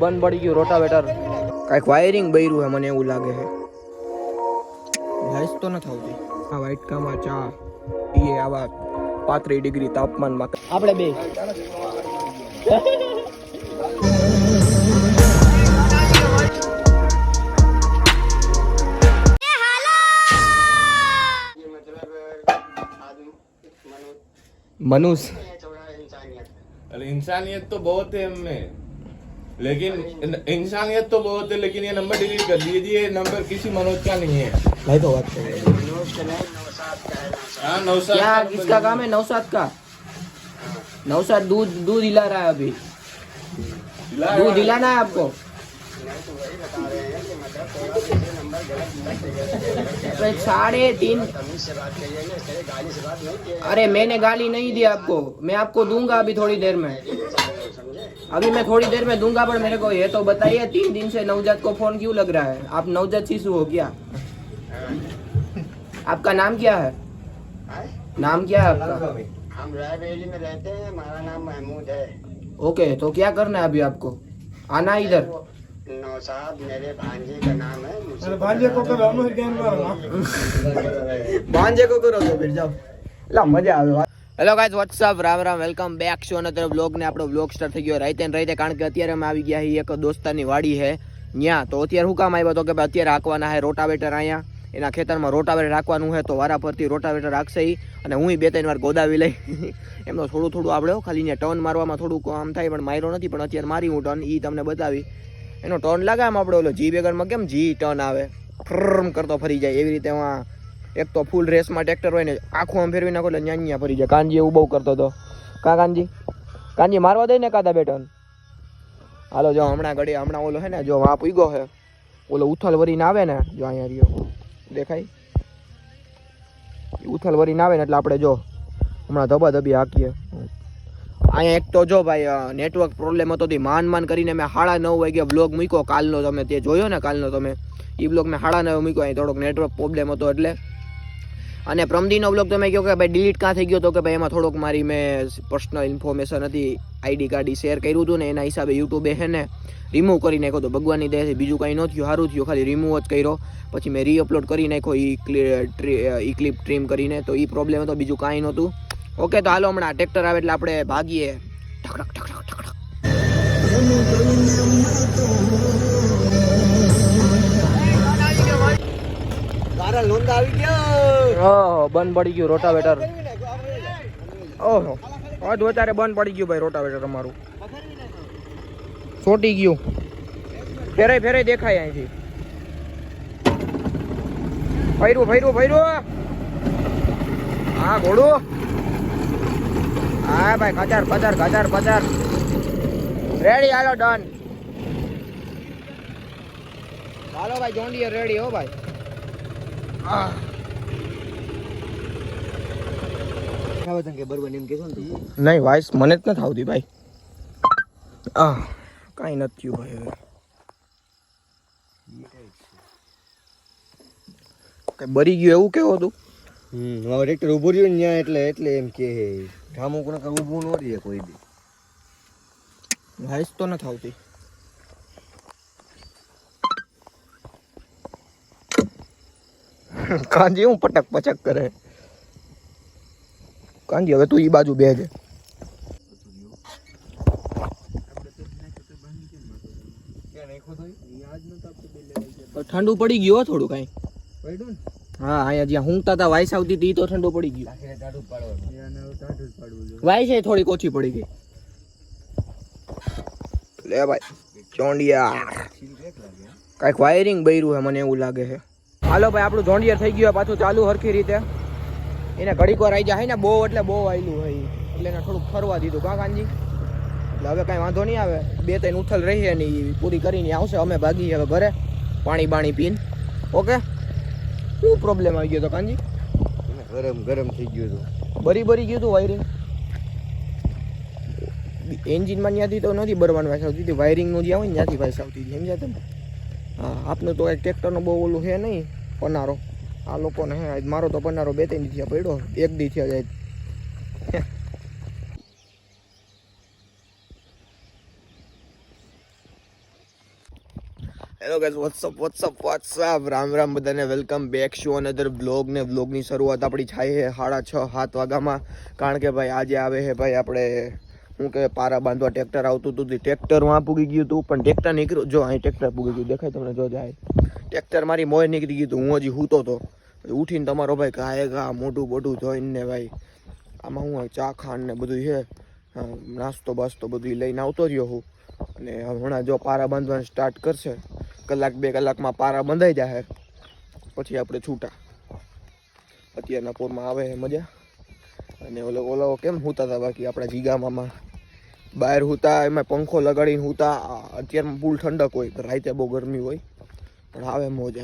બંધ પડી ગયું રોટાવેટર કાંઈક વાયરિંગ બૈરું હે મને એવું લાગે છે લાઈસ તો નથી આવતી આ વાઇટકામાં ચા પીએ આવા પાંત્રીસ ડિગ્રી તાપમાનમાં આપણે બે मनुष्य अरे इंसानियत तो बहुत है हमें लेकिन इंसानियत तो बहुत है लेकिन ये नंबर डिलीट कर दीजिए ये नंबर किसी मनोज का नहीं है। नहीं तो बात कर। हाँ नौसाद क्या किसका काम है? नौसाद का? नौसाद दूध दूध हिला रहा है अभी। दूध हिलाना है आपको? अरे साढ़े तीन अरे मैंने गाली नहीं दी आपको। मैं आपको दूँगा अभी थोड़ी देर में। अभी मैं थोड़ी देर में दूँगा पर मेरे को ये तो बताइए तीन दिन से नवजात को फ़ोन क्यों लग रहा है? आप नवजात शिशु हो क्या? आपका नाम क्या है? नाम क्या है आपका? हम रायबरेली में रहते हैं हमारा नाम महमूद है। ओके तो क्या करना है अभी आपको? आना इधर। नौसाद मेरे भांजे का नाम है भांजे को करो तो फिर जाओ। ला मज़ा आ hello guys what's up Ram Ram welcome back છો અને અત્યારે બ્લોગને આપણો બ્લોગ સ્ટાર્ટ થઈ ગયો. રાઈતે ને રાઈતે કારણ કે અત્યારે અમે આવી ગયા એક દોસ્તારની વાડી છે ત્યાં તો અત્યારે હું કામ આવ્યો હતો કે ભાઈ અત્યારે હાંકવાના છે રોટાવેટર અહીંયા. એના ખેતરમાં રોટાવેટર રાખવાનું છે તો વારા પરથી રોટાવેટર રાખશે અને હું બે ત્રણ વાર ગોદાવી લઈ. એમનો થોડું થોડું આપણે હો, ખાલી ને ટર્ન મારવામાં થોડુંક આમ થાય પણ માર્યો નથી પણ અત્યારે મારી હું ટર્ન એ તમને બતાવી. એનો ટર્ન લાગે આમ આપણે ઓલો જી વેગનમાં કેમ જી ટર્ન આવે? ફ્રમ કરતો ફરી જાય એવી રીતે એમાં એક તો ફૂલ રેસમાં ટ્રેક્ટર હોય ને, આખું આમ ફેરવી નાખો એટલે ન્યા ન્યા ફરી જાય. કાનજી એવું બહુ કરતો હતો. કા કાનજી? કાનજી, મારવા દઈ ને કાદા બેટન. હાલો, જો હમણાં ઘડી, હમણાં ઓલો હે ને, જો વાપ ઉગો છે ઓલો ઉથલ વરીને આવે ને, જો અહીંયા રહ્યો. દેખાય? ઉથલ વરીને આવે ને એટલે આપણે જો હમણાં ધબા ધબી હાકીએ. અહીંયા એક તો જો ભાઈ નેટવર્ક પ્રોબ્લેમ હતો માન માન કરીને મેં સાડા નવ વાગે બ્લોગ મૂક્યો. કાલનો તમે તે જોયો ને, કાલનો તમે. એ બ્લોગ મેં સાડા નવ મૂક્યો, અહીં થોડોક નેટવર્ક પ્રોબ્લેમ હતો એટલે. અને પ્રમદીનો બ્લોગ તમે કહો કે ભાઈ ડિલીટ કાં થઈ ગયો તો કે ભાઈ એમાં થોડોક મારી મેં પર્સનલ ઇન્ફોર્મેશન હતી આઈડી કાર્ડ શેર કર્યું હતું ને એના હિસાબે યુટ્યુબે હે ને રિમૂવ કરી નાખ્યો તો ભગવાનની દયાથી બીજું કાંઈ ન થયું, સારું થયું, ખાલી રિમૂવ જ કર્યો. પછી મેં રીઅપલોડ કરી નાખ્યો ઈ ક્લિપ ટ્રીમ કરીને, તો એ પ્રોબ્લેમ હતો, બીજું કાંઈ નહોતું. ઓકે તો હાલો હમણાં ટ્રેક્ટર આવે એટલે આપણે ભાગીએ. ઠકડક ઠકડક ઠકડક આવી ગયા? ઓહો, બંધ પડી ગયું રોટાવેટર. ઓહો અધ વધારે બંધ પડી ગયું ભાઈ રોટાવેટર અમારું. ચોટી ગયું. ફેરાય ફેરાય દેખાય અહીંથી. ફૈરું ફૈરું ફૈરું હા, ઘોડું. હા, ભાઈ કચાર કચાર કચાર કચાર રેડી હાલો ડન હાલો, ભાઈ જોન્ડિયર રેડી હો, ભાઈ. કે એમ ને નહીં વાઇસ મને જ નથી આવતી ભાઈ. આ કાંઈ નથી થયું ભાઈ હવે. કઈ બરી ગયું એવું કેવું હતું હમ હવે ટ્રેક્ટર ઊભું રહ્યું ને ત્યાં એટલે એટલે એમ કે ઠામું કોને કઈ ઊભું ન રહીએ કોઈ દી વાઇસ તો નથી આવતી. કાંજી હું પટક પચક કરે. કાંજી હવે તું એ બાજુ બેજે ઠંડુ પડી ગયું થોડું કાંઈ. હા અહીંયા જ્યાં ઊંઘતા હતા વાઇસ આવતી હતી તો ઠંડુ પડી ગયો. વાઇસ એ થોડી ઓછી પડી ગઈ. લે ભાઈ ચોંડિયા કાંઈક વાયરિંગ બૈરું છે મને એવું લાગે છે. હાલો ભાઈ આપણું ધોંડિયા થઈ ગયું પાછું ચાલુ હરખી રીતે. એને ઘડીક વાર આવી જાય ને બહુ એટલે બહુ આવેલું હોય એટલે એને થોડુંક ફરવા દીધું કા કાનજી? એટલે હવે કાંઈ વાંધો નહીં આવે. બે ત્રણ ઉથલ રહીએ ને એ પૂરી કરીને આવશે અમે ભાગીએ હવે ઘરે પાણી બાણી પીને. ઓકે? શું પ્રોબ્લેમ આવી ગયો હતો કાનજી? ગરમ ગરમ થઈ ગયું હતું. બરી બરી ગયું હતું વાયરિંગ એન્જિનમાં ત્યાંથી તો નથી બરવાનું આવતી હતી વાયરિંગનું જ્યાં હોય ને ત્યાંથી ભાઈ આવતી હતી સમજ્યા તમે? હા આપનું તો એક ટ્રેક્ટરનું બહુ ઓલું છે નહીં પનારો. આ લોકોને હે, આજ મારો તો પનારો બે ત્રણ થયા પડ્યો એક દી થયા જાય. Hello guys what's up what's up what's up Ram Ram બધાને welcome back so another blog ને બ્લોગની શરૂઆત આપણી થાય છે સાડા છ, સાત વાગ્યામાં. કારણ કે ભાઈ આજે આવે છે ભાઈ આપણે શું કે પારા બાંધવા ટ્રેક્ટર આવતું હતું ટ્રેક્ટરમાં પૂગી ગયું હતું, પણ ટ્રેક્ટર નીકળ્યું. જો અહીં ટ્રેક્ટર પૂગી ગયું, દેખાય તમને, જો જાય. ટ્રેક્ટર મારી મોય નીકળી ગયું હું હજી હૂતો હતો ઉઠીને તમારો ભાઈ ગાય ગા મોટું બોટું જોઈને ભાઈ, આમાં હું ચા ખાંડ ને બધું છે નાસ્તો બાસ્તો બધું લઈને આવતો રહ્યો હું. અને હમણાં જો પારા બાંધવાનું સ્ટાર્ટ કરશે, કલાક બે કલાકમાં પારા બંધાઈ જાય પછી આપણે છૂટા. અત્યારના પોરમાં આવે મજા. અને ઓલો ઓલો કેમ હુતા હતા બાકી આપણા જીગામાં બહાર હુતા એમાં પંખો લગાડીને હુતા અત્યારમાં ફૂલ ઠંડક હોય, રાતે બહુ ગરમી હોય. પણ આવે મોજ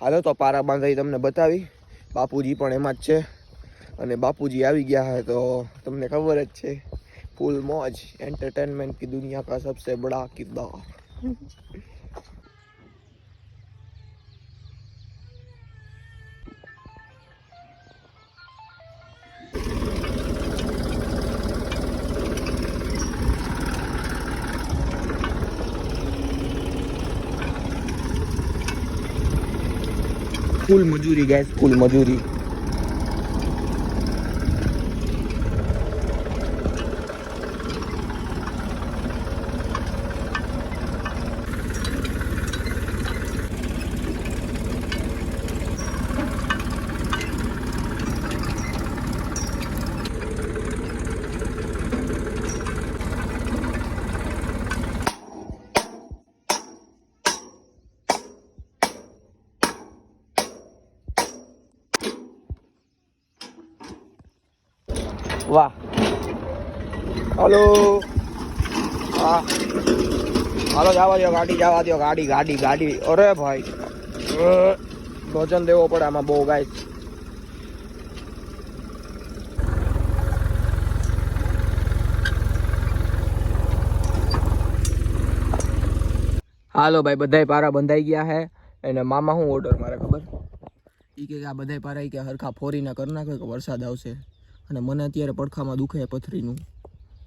હાલો તો પારા બાંધાઈ તમને બતાવી. બાપુજી પણ એમાં જ છે. અને બાપુજી આવી ગયા હોય તો તમને ખબર જ છે. ફૂલ મોજ એન્ટરટેનમેન્ટ કી દુનિયા કા સબસે બડા કિદ્દા ફૂલ મજૂરી ગાય ફૂલ મજૂરી વાહ. હલો. હા. હાલો, જવા દો ગાડી, જવા દો ગાડી ગાડી ગાડી. અરે ભાઈ. ભોજન દેવો પડે આમાં બહુ ગાય. હાલો ભાઈ, બધાય પારા બંધાઈ ગયા હે. અને મામા શું ઓર્ડર મારે ખબર? એ કે આ બધાય પારા કે હરખા ફોરીના કરી નાખે કે વરસાદ આવશે. અને મને અત્યારે પડખામાં દુખે પથરીનું.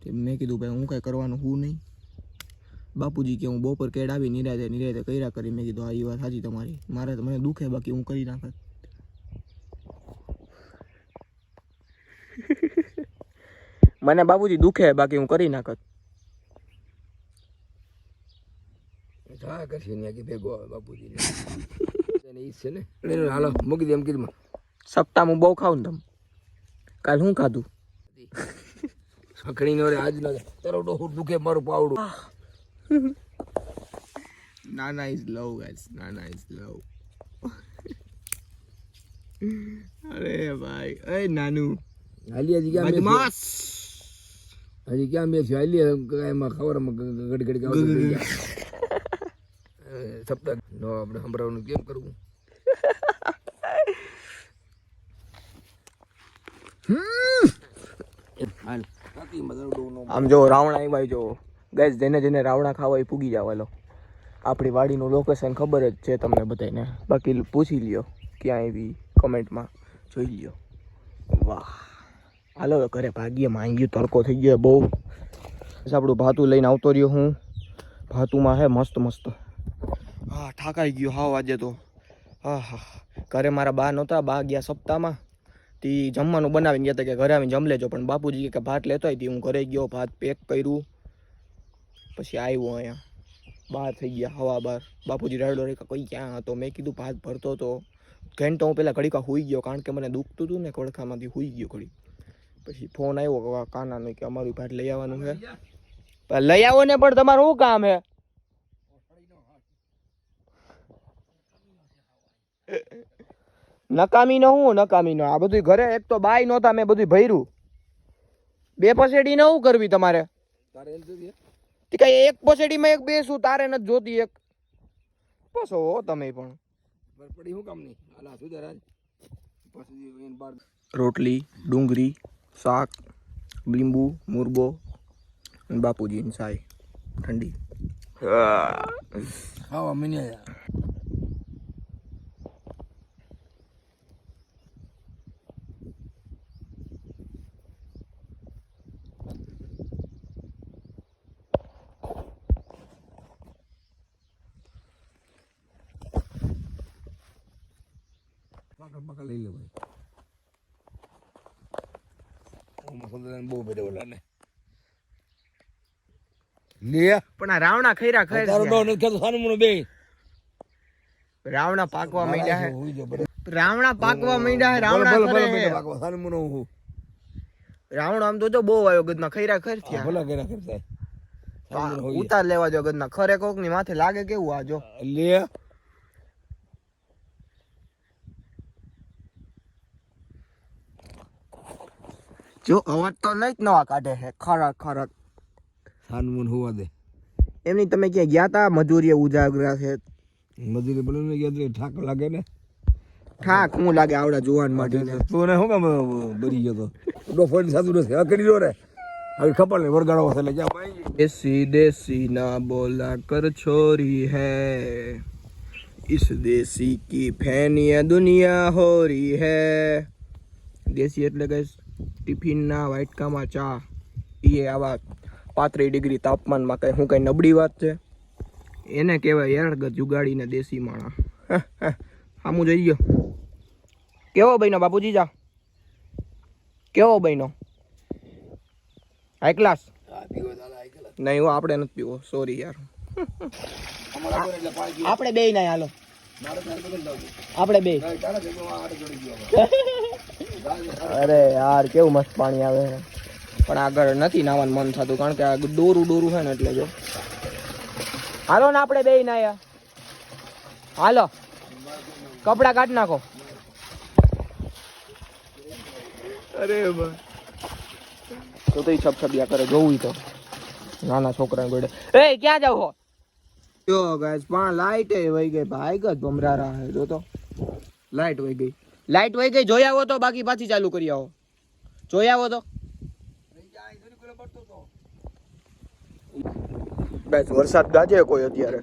તે મેં કીધું ભાઈ હું કાંઈ કરવાનું હું નહીં. બાપુજી કે હું બપોર કેડાવી નિરાતે નિરાતે કર્યા કરી. મેં કીધું હા એ વાત સાચી તમારી. મારે તો મને દુખે બાકી હું કરી નાખત. મને બાપુજી દુખે બાકી હું કરી નાખત. હા કરશે કે ભેગો બાપુજી છે ને. હાલો મૂકી દે એમ કીધું સપ્તાહ હું બહુ ખાઉં ને તમ. કાલ શું ખાધું? સખણી નો રે આજ ના તારો ડોહું દુખે મારું પાવડું. Nana is love guys Nana is love અરે ભાઈ. એ નાનું. હાલી હજી ક્યાં બદમાશ. હજી ક્યાં મેં છે હાલી એમાં થઈ સપ્તાહ નો આપણે સંભળાવવાનું કેમ કરવું હાલ બાકી મતલબ ડોહું નો આમ જો રાવણા આવ્યા જો. ગેસ જેને જેને રાવણા ખાવા એ પૂગી જાવ આપણી વાડીનું લોકેશન ખબર જ છે તમને બધાને બાકી પૂછી લ્યો, ક્યાં આવી કમેન્ટમાં જોઈ લ્યો. વાહ. હાલો ઘરે ભાગીએ, માંગ્યું, તડકો થઈ ગયો બહુ. આપણું ભાતું લઈને આવતો રહ્યો હું. ભાતુમાં હે, મસ્ત મસ્ત. હા ઠાકાઈ ગયો હાવ આજે તો. હા હા. ઘરે મારા બા નહોતા, બા ગયા સપ્તાહમાં. તી જમવાનું બનાવીને ગયા હતા કે ઘરે આવીને જમ લેજો. પણ બાપુજી કે ભાત લેતો હોય તે. હું ઘરે ગયો ભાત પેક કર્યું. પછી આવ્યો અહીંયા. બહાર થઈ ગયા હવા બહાર બાપુજી રાયડો રેખા કોઈ ક્યાં હતો? મેં કીધું ભાત ભરતો હતો ઘંટો હું પેલા ઘડીકા હોઈ ગયો કારણ કે મને દુખતું હતું ને ખડખામાંથી હોઈ ગયો ઘડી પછી ફોન આવ્યો કાનાનો કે અમારું ભાત લઈ આવવાનું છે લઈ આવો ને પણ તમારું શું કામ હે? નકામી ન હું નકામી ન. આ બધું ઘરે એક તો બાય નહોતા મેં બધું ભર્યું. બે પસેડી ન શું કરવી તમારે? કઈ એક પસેડીમાં એક બેસું તારે નથી જોતી એક. બસ હો તમે પણ. પડી શું કામની? હાલા શું બાર રોટલી ડુંગળી શાક લીંબુ મુરબો અને બાપુજીની ચાય ઠંડી. હા મને બકા લઈ લે ભાઈ બહુ બેઠો ઓલાને લે પણ આ રાવણા ખૈરા ખૈર તારો ડો નથી ખાતો સાનું મોનું બે. રાવણા પાકવા માંડ્યા હે. રાવણા પાકવા માંડ્યા હે રાવણા ખરે. પાકવા, સાનું મોનું હું. રાવણ આમ તો જો બહુ આવ્યો ગદના ખૈરા ખર થયા. ભલે થાય. સાનું મોનું હોઈએ. ઉતાર લેવા જો ગદના. ખરે કોકની માથે લાગે કેવું આ જો? લે જો અવાજ તો નહીં જ નવા કાઢે છે ખરા ખરા સાનું મોનું હોવા દે એમની તમે ક્યાં ગયા તા મજૂરીએ ઉજાગરા છે મજૂરી ભલે ને ગયા તો ઠાક લાગે ને ઠાક હું લાગે આવડા જુવાન માટે તું ને શું કામ બરી ગયો તો ડો ફોન સાતું નથી આ કરી દો રે હવે ખબર નહીં વરગાડો હશે એટલે ક્યાં પાઈ દેસી દેસી ના બોલા કર છોરી હૈ इस देसी की फैनिया दुनिया हो रही है દેસી એટલે કે ટિફિનના વાટકામાં ચા. એ આવા પાંત્રીસ ડિગ્રી તાપમાનમાં કંઈ હું કંઈ નબળી વાત છે? એને કહેવાય યારગત જુગાડીને દેશી માણા. સામું જઈ ગયો. કેવો બહેનો બાપુજી જા? કેવો બહેનો હાઈ ક્લાસ નહીં હો આપણે નથી પીવો. સોરી યાર. આપણે બે ના હાલો. આપણે બે અરે યાર કેવું મસ્ત પાણી આવે પણ આગળ નથી નાવાનું મન થતું કારણ કે આ ડોરું ડોરું છે ને એટલે જો. હાલો ને આપણે બે નાયા હાલો. કપડા કાઢ નાખો. અરે તો તો છપ છપિયા કરે જોવું તો. નાના છોકરા ગોડે એ ક્યાં જાવ હો? જો ગાઈસ પણ લાઈટ એ વહી ગઈ ભાઈ ગત ભમરારા હે જો તો લાઈટ વહી ગઈ. લાઈટ વહી ગઈ જોઈ આવો તો બાકી પાછી ચાલુ કરી આવો. જોઈ આવો તો. ગાઈસ વરસાદ ગાજે કોઈ અત્યારે.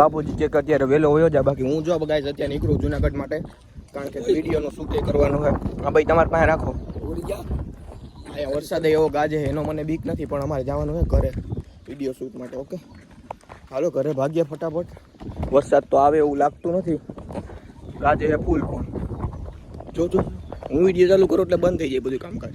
બાપુજી કે અત્યારે વહેલો હોયો જાય બાકી હું જો ગાઈસ અત્યારે નીકળું જુનાગઢ માટે કારણ કે વિડીયોનું શૂટિંગ કરવાનું હોય હા ભાઈ તમારી પાસે રાખો. અહીંયા વરસાદ એવો ગાજે એનો મને બીક નથી પણ અમારે જવાનું હોય ઘરે. વીડિયો શૂટ માટે ઓકે? હાલો ઘરે ભાગ્ય ફટાફટ. વરસાદ તો આવે એવું લાગતું નથી. ગાજે ફૂલ પણ જો જો હું વીડિયો ચાલુ કરું એટલે બંધ થઈ જાય બધું કામકાજ.